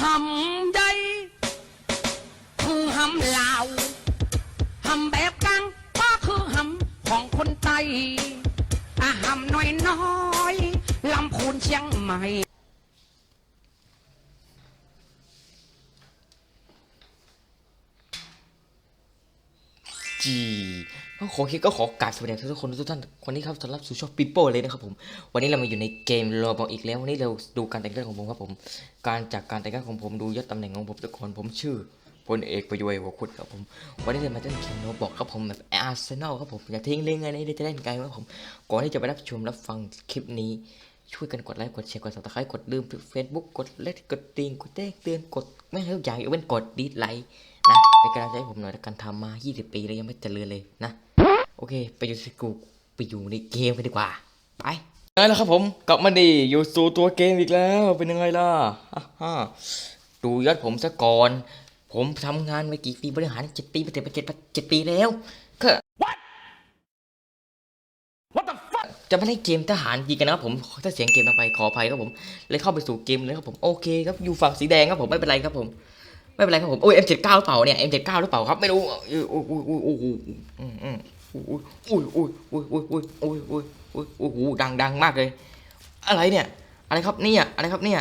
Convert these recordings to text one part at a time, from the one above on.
หำได้คือหำลาวหำแบบกลางก็คือหำของคนไตอาหำน้อยน้อยๆลำพูนเชียงใหม่ จีก็ขอคิดก็ขอกราบสวัสดีทุกคนทุกท่านวันนี้ครับต้อนรับสู่ช่องปิโป้เลยนะครับผม วันนี้เรามาอยู่ในเกมโรบออีกแล้ว วันนี้เราดูการแต่งเรื่องของผมครับผม การจากการแต่งเรื่องของผมดูยศตำแหน่งของผมทุกคนผมชื่อพลเอกประยุทธ์หัวคุดครับผม วันนี้เรามาเล่นเกมโรบอกครับผมแบบอาร์เซนอลครับผมอย่าทิ้งเล่นไงนี่จะเล่นไกลครับผม ก่อนที่จะไปรับชมรับฟังคลิปนี้ช่วยกันกดไลค์กดแชร์กดซับสไครต์กดลืมเฟซบุ๊กกดเล็กกดติงกดแจ้งเตือนกดไม่ให้ทุกอย่างยกเว้นกดดีไลค์นะ เป็นกำลังใจให้ผมหน่อยแล้วกันทำมา 20 ปีแล้วยังไม่เจริญเลยนะ โอเค ไปอยู่สกูไปอยู่ในเกมกันดีกว่า ไปไงล่ะครับผม กลับมาดีอยู่สู่ตัวเกมอีกแล้ว เป็นยังไงล่ะฮ่าฮ่าดูยอดผมซะก่อน ผมทำงานมากี่ปีบริหารเจ็ดปีไปเจ็ดไปเจ็ดเจ็ดปีแล้วก็จะมาเล่นเกมทหารยิงกันนะครับผม ถ้าเสียงเกมลงไปขออภัยครับผม เลยเข้าไปสู่เกมเลยครับผม โอเคครับ อยู่ฝั่งสีแดงครับผม ไม่เป็นไรครับผม ไม่เป็นไรครับผมโอ้ย M79 หรือเปล่าเนี่ย M79 หรือเปล่าครับ ไม่รู้อุ้ยอุ้ยอุ้ยอุ้ยอุ้ยอืมอืมอุ้ยอุ้ยอุ้ยอุ้ยอุ้ยอุ้ยอุ้ยอุ้ยโอ้โหดังดังมากเลย อะไรเนี่ย อะไรครับเนี่ย อะไรครับเนี่ย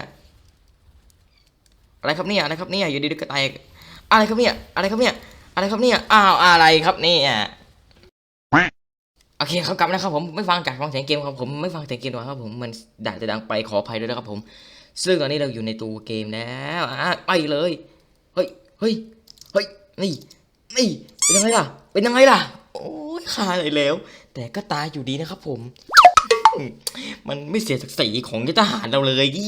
อะไรครับเนี่ย อะไรครับเนี่ย อยู่ดีๆก็ตายอะไรครับเนี่ย อะไรครับเนี่ย อะไรครับเนี่ย อ้าว อะไรครับเนี่ยโอเคเขากลับนะครับผมไม่ฟังจากฟังเสียงเกมครับผมไม่ฟังเสียงเกมหรอกครับผมมันด่าจะดังไปขออภัยด้วยนะครับผม ซึ่งตอนนี้เราอยู่ในตัวเกมแล้วอะไปเลย เฮ้ย เฮ้ย เฮ้ย นี่ นี่ เป็นยังไงล่ะ เป็นยังไงล่ะ โอ้ยฆ่าเลยแล้ว แต่ก็ตายอยู่ดีนะครับผม มันไม่เสียศักดิ์ศรีของทหารเราเลยดิ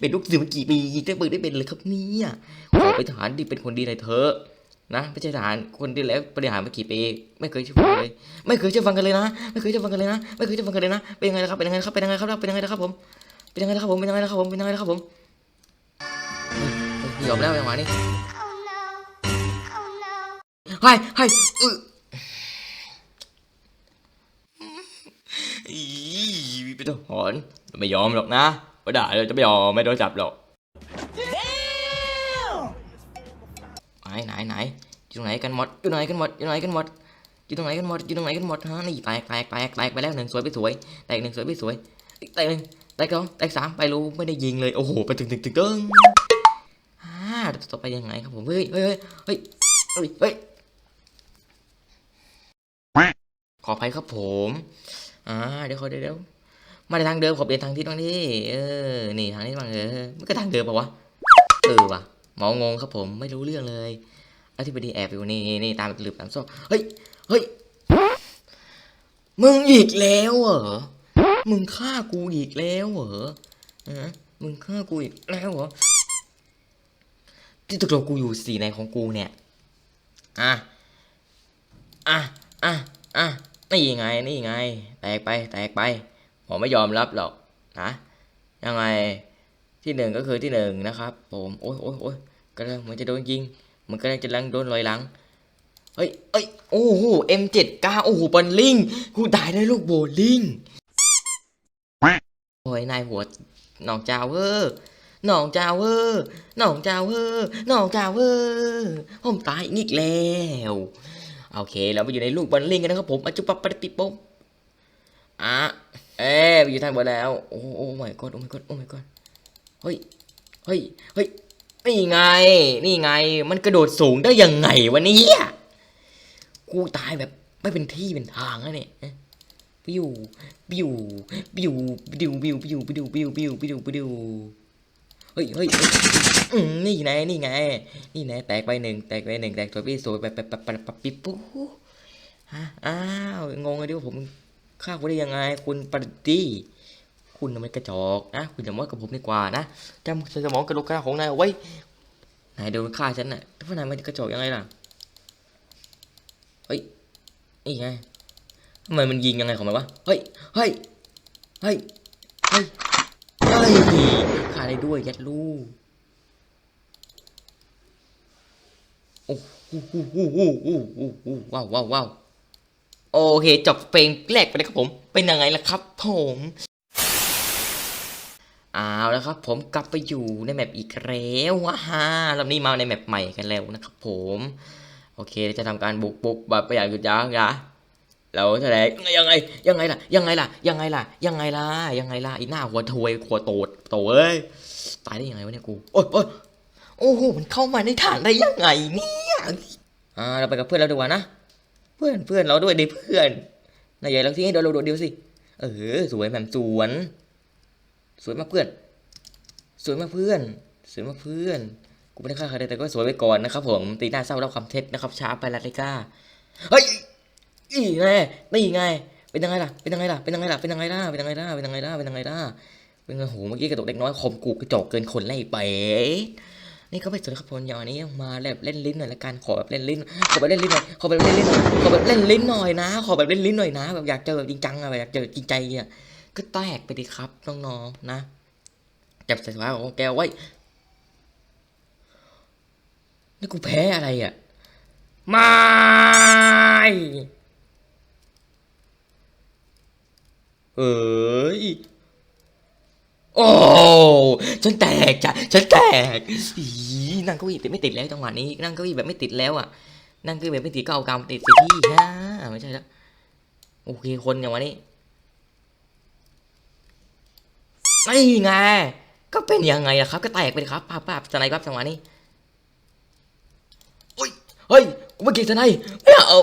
เป็นลูกเสือมากี่ปีได้เปิดได้เป็นเลยครับเนี่ยขอเป็นทหารดีเป็นคนดีหน่อยเถอะนะไม่ใช่ทหารคนดีแล้วบริหารมากี่ปีไม่เคยเชื่อฟังเลย ไม่เคยเชื่อฟังกันเลยนะ ไม่เคยเชื่อฟังกันเลยนะ ไม่เคยเชื่อฟังกันเลยนะ เป็นยังไงล่ะครับ เป็นยังไงครับ เป็นยังไงครับ เป็นยังไงล่ะครับผม เป็นยังไงล่ะครับผม เป็นยังไงล่ะครับผม เป็นยังไงล่ะครับผมยอมแล้วจังหวะนี้ ให้ให้อึอีเป็นทหารไม่ยอมหรอกนะไม่ได้เราจะไม่ยอมไม่โดนจับหรอกไหนไหนไหนอยู่ตรงไหนกันหมดอยู่ไหนกันหมดอยู่ไหนกันหมดอยู่ตรงไหนกันหมดอยู่ตรงไหนกันหมดฮะนี่แตกแตกแตกแตกไปแล้วหนึ่งสวยไปสวยแตกหนึ่งสวยไปสวยแตกหนึ่งแตกสองแตกสามไปรู้ไม่ได้ยิงเลยโอ้โหไปถึงถึงถึงตึ้งอ่าต่อไปยังไงครับผมเฮ้ยเฮ้ยเฮ้ยเฮ้ยเฮ้ย ข ออภัยครับผม อ่า เดี๋ยวขอเดี๋ยวเดี๋ยวมาในทางเดิมขอเปลี่ยนทางที่ตรงนี้เออ นี่ทางนี้บ้างเออมันก็ทางเดิมปะวะ เออวะหมองงครับผม ไม่รู้เรื่องเลยอธิบดีแอบอยู่นี่นี่ตามหลืบตามซอกเฮ้ย เฮ้ย มึงอีกแล้วเหรอ มึงฆ่ากูอีกแล้วเหรอฮะมึงฆ่ากูอีกแล้วเหรอ ที่ตกลงกูอยู่สีไหนของกูเนี่ย อะ อะ นี่ไงนี่ไง แตกไปแตกไป ผมไม่ยอมรับหรอกนะยังไงที่หนึ่งก็คือที่หนึ่งนะครับผมโอ้ยโอ้ยโอ้ยกำลังเหมือนจะโดนยิงมันกำลังจะลังโดนลอยหลังเฮ้ยเอ้ยโอ้โห M79 โอ้โหบอลลิงกูตายได้ลูกโบลิงโอ้ยนายหัวหนองจาวเวอร์หนองจาวเวอร์หนองจาวเวอร์หนองจาวเวอร์ผมตายอีกแล้ว โอเค เราไปอยู่ในลูกบอลลิงกันนะครับผมอจุปับปะปิปมอะเอ๊ะไปอยู่ทางบนแล้ว โอ้โอ้ my god โอ้ my god โอ้ my god เฮ้ย เฮ้ย เฮ้ย นี่ไง นี่ไง มันกระโดดสูงได้ยังไงวะเนี่ยกูตายแบบไม่เป็นที่เป็นทางแล้วเนี่ยบิวบิวบิวบิวบิวบิวบิวบิวบิวบิวบิว ฮ้ยเฮ้ยนี่ไงนี่ไง นี่ไงแตกไปหนึ่งแตกไปหนึ่งแตกตัวพี่สวยไปไปไปไปปปิ๊บปุ๊ฮะอ้าวงงเลยดิว่าผมฆ่าคุณได้ยังไง คุณปฏิคุณน่ะมันกระจอกนะคุณอย่ามากับผมดีกว่านะจำสมองกระดูกกระของนายเอาไว้นายโดนฆ่าฉันน่ะถ้านายไมันกระจอกยังไงล่ะเฮ้ยนี่ไงทำไมมันยิงยังไงของมันวะเฮ้ยเฮ้ยเฮ้ยเฮ้ย เฮ้ยฆ่าได้ด้วย ยัดลูกโอ้โหว้าวว้าวว้าวโอเค จบเพลงแรกไปเลยครับผม เป็นยังไงล่ะครับ ผมเอาแล้วครับ ผมกลับไปอยู่ในแมปอีกแล้วว้าฮ่ารอบนี้มาในแมปใหม่กันแล้วนะครับผม โอเคจะทำการบุกบุกแบบประหยัดหยุดยั้งนะ เราแสดงยังไงยังไงล่ะ ยังไงล่ะ ยังไงล่ะ ยังไงล่ะ ยังไงล่ะอีหน้าหัวถวยหัวโตดโตเอ้ยตายได้ยังไงวะเนี่ยกูโอ้ยโอ้ยโอ้โหมันเข้ามาในฐานได้ยังไงเนี่ยอ่าเราไปกับเพื่อนเราดีกว่านะเพื่อนเพื่อนเราด้วยดิเพื่อนนายใหญ่เราทิ้งให้โดนเราโดดเดียวสิเออสวยแหม่มสวน สวยมากเพื่อน สวยมากเพื่อน สวยมากเพื่อนกูไม่ได้ฆ่าใครเลยแต่ก็สวยไปก่อนนะครับผมตีหน้าเศร้าเล่าคำเท็จนะครับช้าไปลาติก้าเฮ้ย อีไงนี่ไง เป็นยังไงล่ะ เป็นยังไงล่ะ เป็นยังไงล่ะ เป็นยังไงล่ะ เป็นยังไงล่ะ เป็นยังไงล่ะ เป็นยังไงล่ะ เป็นไงโห เมื่อกี้กระตกเด็กน้อยคมกูกระจอกเกินคนไล่ไป นี่ก็ไปสนครับผมอย่างนี้มาแบบเล่นลิ้นหน่อยละกัน ขอแบบเล่นลิ้น ขอแบบเล่นลิ้นหน่อย ขอแบบเล่นลิ้นหน่อย ขอแบบเล่นลิ้นหน่อยนะ ขอแบบเล่นลิ้นหน่อยนะ แบบอยากเจอแบบจริงจังอะแบบอยากเจอจริงใจอะก็แตกไปดิครับน้องๆนะจับสายฟ้าของแกไว้ นี่กูแพ้อะไรอะ ไม่ เอ้ยโอ้ ฉันแตกจ้ะ ฉันแตกอีนั่งเก้าอี้ติดไม่ติดแล้วจังหวะนี้ นั่งเก้าอี้แบบไม่ติดแล้วอะ นั่งเก้าอี้แบบไม่ติดก็เอากำติดสิพี่ฮะไม่ใช่แล้วโอเค คนอย่างวันนี้นี่ไง ก็เป็นยังไงล่ะครับ ก็แตกไปครับป้าป้าสไนครับจังหวะนี้โอ้ยเฮ้ย กูไม่เก่งสไนไม่เอา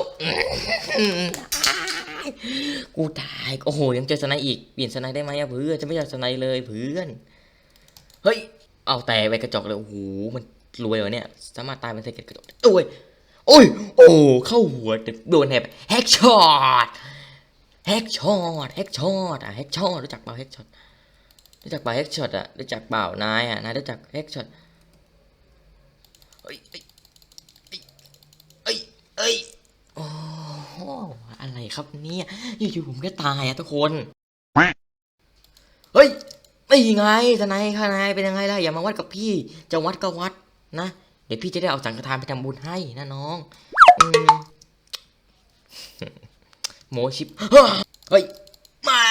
กูตายโอ้โหยังเจอสไนอีกเปลี่ยนสไนได้ไหมอะเพื่อนจะไม่อยากสไนเลยเพื่อนเฮ้ยเอาแต่ไปกระจกเลยโอ้โหมันรวยเหรอเนี่ย สามารถตายเป็นเศษกระจกโอ้ยโอ้ยโอ้เข้าหัวแต่โดนแหบแฮกช็อตแฮกช็อตแฮกช็อตอะแฮกช็อตรู้จักเปล่าแฮกช็อตรู้จักเปล่าแฮกช็อตอะรู้จักเปล่านายอะนายรู้จักแฮกช็อตเฮ้ยเอ้ยเอ้ยเอ้ยเอ้ยโอ้โห อะไรครับเนี่ยอยู่ๆผมก็ตายอะทุกคน เฮ้ยไม่ไงทนายทนายเป็นยังไงล่ะอย่ามาวัดกับพี่จะวัดก็วัดนะ เดี๋ยวพี่จะได้เอาสังฆทานไปทำบุญให้นะน้องอืมโมชิปเฮ้ยมา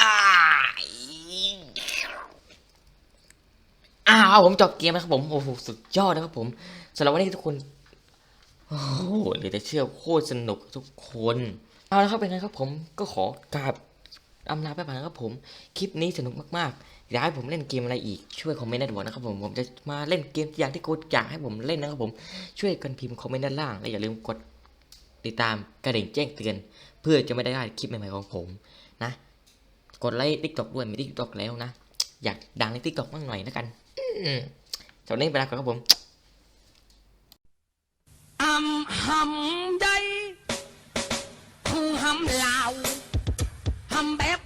อ้าวผมจบเกมแล้วครับผมโอ้โหสุดยอดนะครับผมสำหรับวันนี้ทุกคนโอ้โหเหลือแต่เชื่อโคตรสนุกทุกคน เอาละครับเป็นไงครับผมก็ขอกราบอำลาไปผ่านนะครับผม คลิปนี้สนุกมากๆ อยากให้ผมเล่นเกมอะไรอีก ช่วยคอมเมนต์ด้านบนนะครับผม ผมจะมาเล่นเกมอย่างที่คุณอยากให้ผมเล่นนะครับผม ช่วยกันพิมพ์คอมเมนต์ด้านล่าง และอย่าลืมกดติดตามกระดิ่งแจ้งเตือน เพื่อจะไม่ได้พลาดคลิปใหม่ๆของผมนะ กดไลค์ทิกตอกด้วยมีทิกตอกแล้วนะ อยากดังในทิกตอกบ้างหน่อยนะกันอืมจากนี้ไปแล้วครับผมอำหำใด ทำลาวทำแบบ